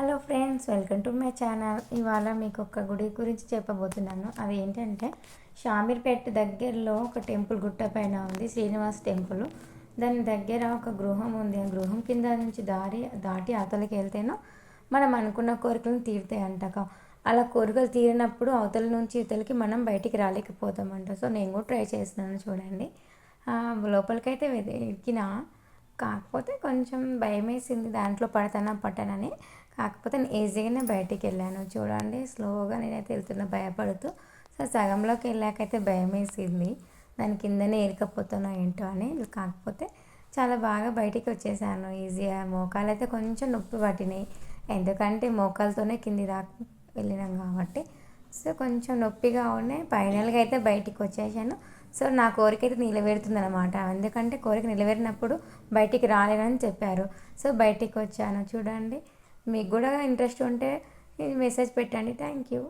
Hello friends welcome to my channel. ఇవాళ మీకు ఒక గుడి గురించి చెప్పబోతున్నాను. అది ఏంటంటే షామీర్పేట దగ్గరలో ఒక టెంపుల్ గుట్ట పైన ఉంది శ్రీనివాస్ టెంపుల్. దాని దగ్గర ఒక గృహం ఉంది. ఆ గృహం కింద నుంచి దారి దాటి అవతలకి వెళ్తేనో మనం అనుకున్న కోరికలను తీరుతాయి అంటక అలా కోరికలు తీరినప్పుడు అవతల నుంచి ఇవతలకి మనం బయటికి రాలేకపోతామంట. సో నేను కూడా ట్రై చేస్తున్నాను చూడండి. లోపలికైతే ఎక్కిన కాకపోతే కొంచెం భయం వేసింది దాంట్లో పడతానా పట్టానని. కాకపోతే నేను ఈజీగానే బయటికి వెళ్ళాను. చూడండి స్లోగా నేనైతే వెళ్తున్నా భయపడుతూ. సో సగంలోకి వెళ్ళాకైతే భయం వేసింది దాని కిందనే ఏరికపోతున్నా ఏంటో అని. కాకపోతే చాలా బాగా బయటికి వచ్చేసాను. ఈజీగా మోకాలు అయితే కొంచెం నొప్పి పట్టినాయి. ఎందుకంటే మోకాలతోనే కింది దాకా వెళ్ళినాం కాబట్టి. సో కొంచెం నొప్పిగా ఉన్నాయి. ఫైనల్గా అయితే బయటికి వచ్చేసాను. సో నా కోరిక అయితే నిలబెడుతుంది అనమాట ఎందుకంటే కోరిక నిలబెరినప్పుడు బయటికి రాలేనని చెప్పారు. సో బయటికి వచ్చాను చూడండి మీకు కూడా ఇంట్రెస్ట్ ఉంటే మెసేజ్ పెట్టండి. Thank you.